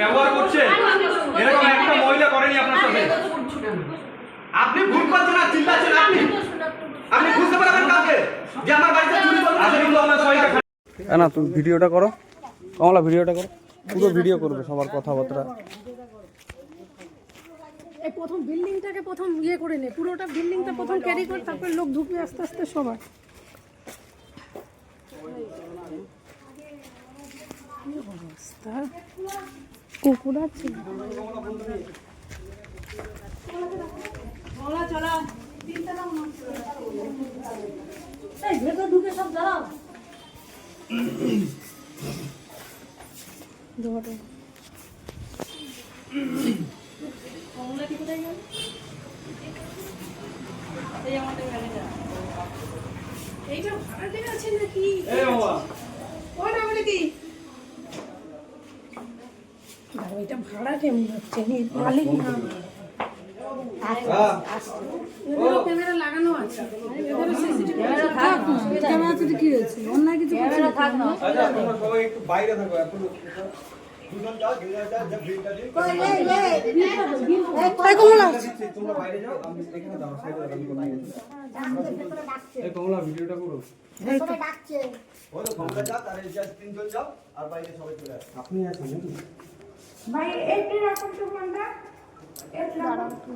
ব্যবহার করছে? এরকম একটা মহিলা করেনি আপনার সাথে? আপনি ভুল করছেন না চিল্লাচ্ছেন আপনি আপনি বুঝতে পারবেন কাউকে যে আমার বাড়িতে চুরি করবে আচ্ছা কিন্তু আপনার শরীরটা খারাপ। না তুমি ভিডিওটা করো। কমলা ভিডিওটা করো। পুরো ভিডিও করবে সবার কথাবার্তা। এই প্রথম বিল্ডিংটাকে প্রথম ইয়ে করে নে। পুরোটা বিল্ডিংটা প্রথম ক্যারি করে তারপর লোক ঢুকবে আস্তে আস্তে সবার। অবস্থা। কুকুর আছে। এই ভেতর ঢুকে সব দাঁড়াও। ধরো। এইটা ভাড়াটে আছে নাকি? ওটা বলে কি দাঁড়াও, এটা ভাড়া কেমন হচ্ছে? নি মালিক না ক্যামেরা লাগানো আছে। এদেরও সিসিটিভি থাক না। ক্যামেরাতে তো কি হয়েছে? অন্যায় কিছু থাক না। আচ্ছা সবাই একটু বাইরে থাকো এখন। ভিডিওটা করো। ওই তো ঘণ্টা যাও তার এই যে তিনজন যাও আর বাইরে সবাই চলে আসো। আপনি আছেন ভাই একটু রাখুন তো ফোনটা একটু রাখুন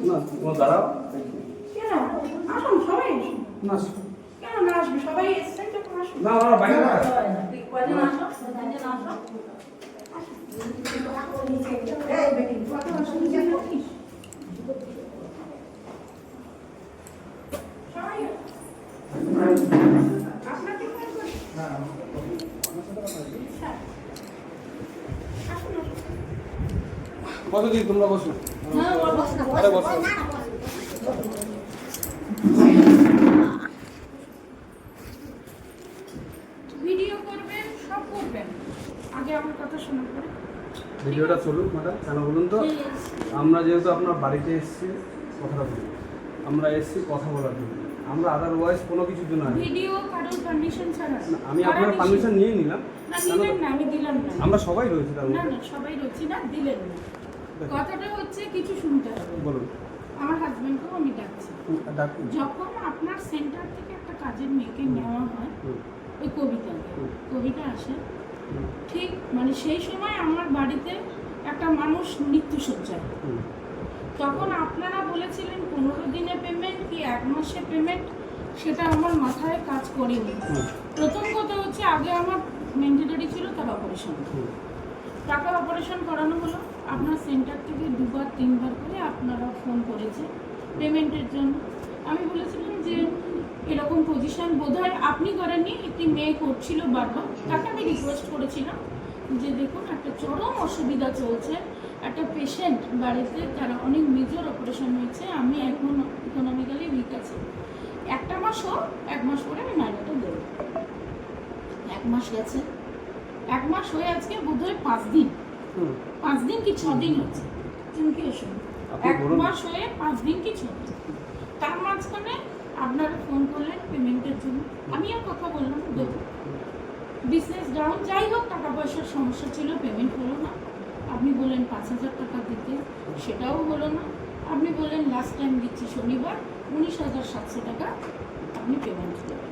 না তোমার দাঁড়াও। কেন? আসুন সবাই না কেন না আসবে? সবাই এসছেন যখন আসুন না না বাইরে না। কয়জন আসো? কয়জন আসো? এই বেটি কত আসুন জানিস সবাই আপনাকে ফোন করি কতদিন তোমরা বসো? আরে বসো। ভিডিও করবেন সব করবেন। আগে আমার কথা ভিডিওটা চলুক ম্যাডাম। কেন বলুন তো? আমরা যেহেতু আপনার বাড়িতে এসেছি কথাটা বলুন। আমরা এসেছি কথা বলার জন্য। আমরা আদারওয়াইজ কোনো কিছুর জন্য। ভিডিও কারোর পারমিশন ছাড়া। আমি আপনার পারমিশন নিয়ে নিলাম। না নিলেন না আমি দিলাম না। আমরা সবাই রয়েছি তার না না সবাই রয়েছি না দিলেন না। কথাটা হচ্ছে কিছু শুনতে হবে। বলুন। আমার হাজবেন্ডকেও আমি ডাকছি। যখন আপনার সেন্টার থেকে একটা কাজের মেয়েকে নেওয়া হয় ওই কবিতা কবিতা আসে। ঠিক মানে সেই সময় আমার বাড়িতে একটা মানুষ মৃত্যুসজ্জায় তখন আপনারা বলেছিলেন পনেরো দিনে পেমেন্ট কি এক মাসে পেমেন্ট সেটা আমার মাথায় কাজ করেনি। প্রথম কথা হচ্ছে আগে আমার মেন্টেনারি ছিল তার অপারেশন টাকা অপারেশন করানো হলো। আপনার সেন্টার থেকে দুবার তিনবার করে আপনারা ফোন করেছে পেমেন্টের জন্য। আমি বলেছিলাম যে এরকম পজিশন বোধহয় আপনি করেননি একটি মেয়ে করছিল বারবার। তাকে আমি রিকোয়েস্ট করেছিলাম যে দেখুন একটা চরম অসুবিধা চলছে। একটা পেশেন্ট বাড়িতে তারা অনেক মেজর অপারেশন হয়েছে আমি এখন ইকোনমিক্যালি উইক আছি। একটা মাস হোক এক মাস পরে আমি মাইনেটা দেবো। এক মাস গেছে। এক মাস হয়ে আজকে বোধহয় পাঁচ দিন। পাঁচ দিন কি ছ দিন হচ্ছে? চুমকি এসো? এক মাস হয়ে পাঁচ দিন কি ছ দিন? তার মাঝখানে আপনারা ফোন করলেন পেমেন্টের জন্য। আমি আর কথা বললাম দেবো বিজনেস ডাউন যাই হোক টাকা পয়সার সমস্যা ছিল পেমেন্ট হলো না। আপনি বললেন পাঁচ হাজার টাকা দিতে, সেটাও হলো না। আপনি বললেন লাস্ট টাইম দিচ্ছি শনিবার, উনিশ হাজার সাতশো টাকা আপনি পেমেন্ট দেবেন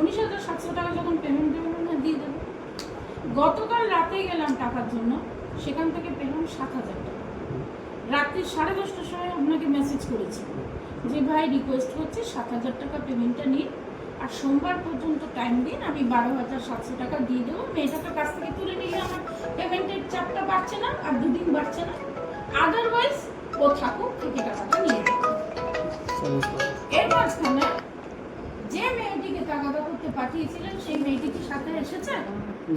উনিশ হাজার সাতশো টাকা যখন পেমেন্ট দেবেন না দিয়ে দেবেন গতকাল রাতে গেলাম টাকার জন্য, সেখান থেকে পেলাম সাত হাজার টাকা। রাত্রি সাড়ে দশটার সময় আপনাকে মেসেজ করেছি যে, ভাই রিকোয়েস্ট করছি, সাত হাজার টাকা পেমেন্টটা নিন। আর সোমবার পর্যন্ত টাইম দিন, আমি বারো হাজার সাতশো টাকা দিয়ে দেবো। মেয়েটাকে কাছ থেকে তুলে নিলে আমার বাড়ছে না আর দুদিন বাড়ছে না। আদারওয়াইজ ও থাকুক থেকে টাকাটা নিয়ে এর মাঝখানে যে মেয়েটিকে করতে পাঠিয়েছিলেন সেই মেয়েটি কি সাথে এসেছে?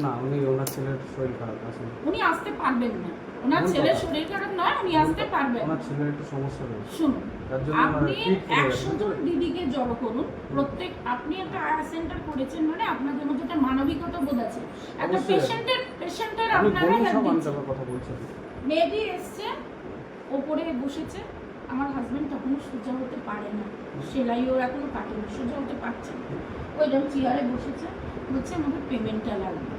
না উনি ওনার ছেলের শরীর খারাপ আছে। উনি আসতে পারবেন না। ওনার ছেলের শরীর খারাপ নয় উনি আসতে পারবেন। ওনার ছেলের একটু সমস্যা রয়েছে। শুনুন আপনি একশো। জন দিদিকে জড়ো করুন। প্রত্যেক আপনি একটা আয়া সেন্টার করেছেন মানে আপনাদের মধ্যে একটা মানবিকতা বোধ আছে। একটা পেশেন্টের আপনি বলুন সব আমি তারপর কথা বলছি। মেয়েটি এসছে ওপরে বসেছে। আমার হাজব্যান্ড তখনও সোজা হতে পারে না। এখনও কাটেনি সোজা হতে পারছে না। ওই যখন চেয়ারে বসেছে বলছে আমাকে পেমেন্টটা লাগবে।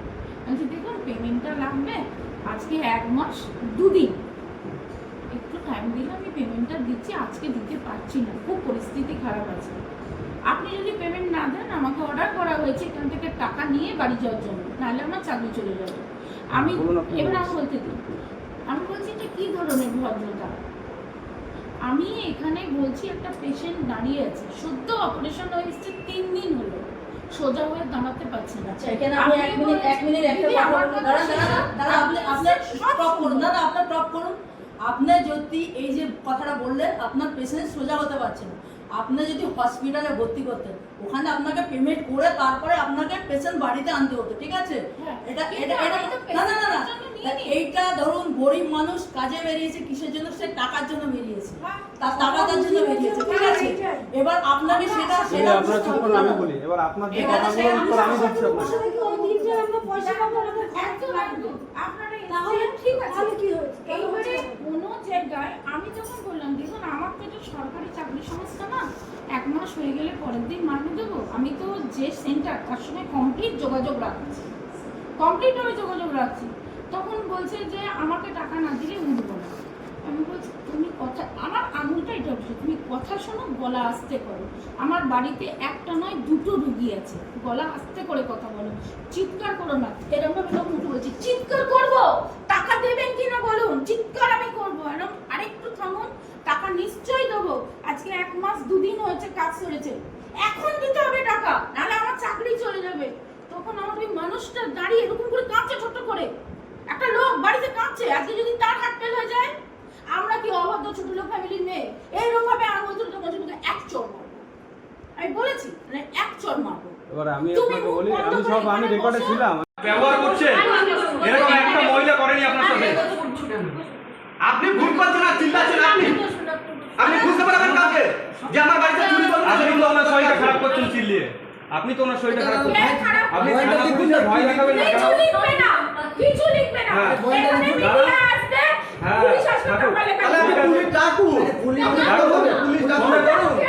আমি দেখুন পেমেন্টটা লাগবে আজকে এক মাস দুদিন। একটু টাইম দিলে আমি পেমেন্টটা দিচ্ছি আজকে দিতে পারছি না। খুব পরিস্থিতি খারাপ আছে। আপনি যদি পেমেন্ট না দেন আমাকে অর্ডার করা হয়েছে এখান থেকে টাকা নিয়ে বাড়ি যাওয়ার জন্য। নাহলে আমার চাকরি চলে যাবে। আমি এবার আমি বলতে দিন আমি বলছি এটা কি ধরনের ভদ্রতা? আমি এখানে বলছি একটা পেশেন্ট দাঁড়িয়ে আছে। সদ্য অপারেশন হয়ে এসছে তিন দিন হলো। সোজা হয়ে দাঁড়াতে পারছে না। আচ্ছা, এখানে আপনি এক মিনিট এক মিনিট একটা কথা আমার বলুন। কথা দাঁড়ান, দাঁড়ান, শোনো। দাঁড়ান, আপনি আপনার টপ করুন। দাদা আপনার টপ করুন। আপনি যদি এই যে কথাটা বললেন আপনার পেশেন্ট সোজা হতে পারছে না। আপনি যদি হসপিটালে ভর্তি করতেন ওখানে আপনাকে পেমেন্ট করে তারপরে আপনাকে পেশেন্ট বাড়িতে আনতে হতো ঠিক আছে হ্যাঁ। এটা এটা এটা না না না না। এইটা ধরুন গরিব মানুষ কাজে বেরিয়েছে কিসের জন্য সে টাকার জন্য বেরিয়েছে হ্যাঁ। তার টাকাটার জন্য বেরিয়েছে ঠিক আছে এবার আপনাকে সেটা সেটা আমি বলি এবার আপনার উত্তর আমি দিচ্ছি আপনাকে বসে থেকে ওই দিন যে আমরা পয়সা পাবো আমাদের একদম একদম আপনারা তাহলে ঠিক আছে। তাহলে কি হয়েছে? এইবারে কোনো জায়গায় আমি যখন বললাম দেখুন আমার তো এটা সরকারি চাকরি সংস্থা না এক মাস হয়ে গেলে পরের দিন দেবো। আমি তো যে সেন্টার তার সঙ্গে কমপ্লিট যোগাযোগ রাখছি। যোগাযোগ রাখছি। তখন বলছে যে আমাকে টাকা না দিলে উঠবো আমি বলছি, তুমি কথা, আমার আঙুলটা এটা উঠছে, তুমি কথা শোনো, গলা আস্তে করো। আমার বাড়িতে একটা নয়, দুটো রুগী আছে। গলা আস্তে করে কথা বলো। চিৎকার করো না। এরকম ভাবে লোক মুখে বলছি, চিৎকার করব? টাকা দেবেন কিনা বলুন? চিৎকার আমি করব। এরকম আরেকটু থামুন, টাকা নিশ্চয়ই দেবো। আজকে এক মাস, দুদিন হয়েছে, কাজ করেছে এখন দিতে হবে টাকা, নাহলে আমার চাকরি চলে যাবে। তখন আমার ওই মানুষটা দাঁড়িয়ে এরকম করে কাঁদছে ছোট্ট করে। একটা লোক বাড়িতে কাঁদছে, আজকে যদি তার হাত ফেল হয়ে যায় আমরা কি অবাধ্য ছোট লোক ফ্যামিলির মেয়ে? এইরকম ভাবে আঙুল তুলে তোমার ছোটকে এক চোর আমি বলেছি মানে এক চোর মারবো। এবার আমি আপনাকে বলি আমি সব আমি রেকর্ডে ছিলাম। ব্যবহার করছে এরকম একটা মহিলা করেনি আপনার সাথে? আপনি ভুল করছেন না চিল্লাচ্ছেন আপনি? আপনি বুঝতে পারবেন কাউকে যে আমার বাড়িতে চুরি করবে আপনি তো ওনার শরীরটা খারাপ করছেন চিল্লিয়ে। আপনি তো ওনার শরীরটা খারাপ করছেন। আপনি ভয় দেখাবেন না কিছু? লিখবে না। কিছু লিখবে না পুলিশ আসবে তাহলে আমি পুলিশ ডাকুন পুলিশ ডাকুন, পুলিশ ডাকুন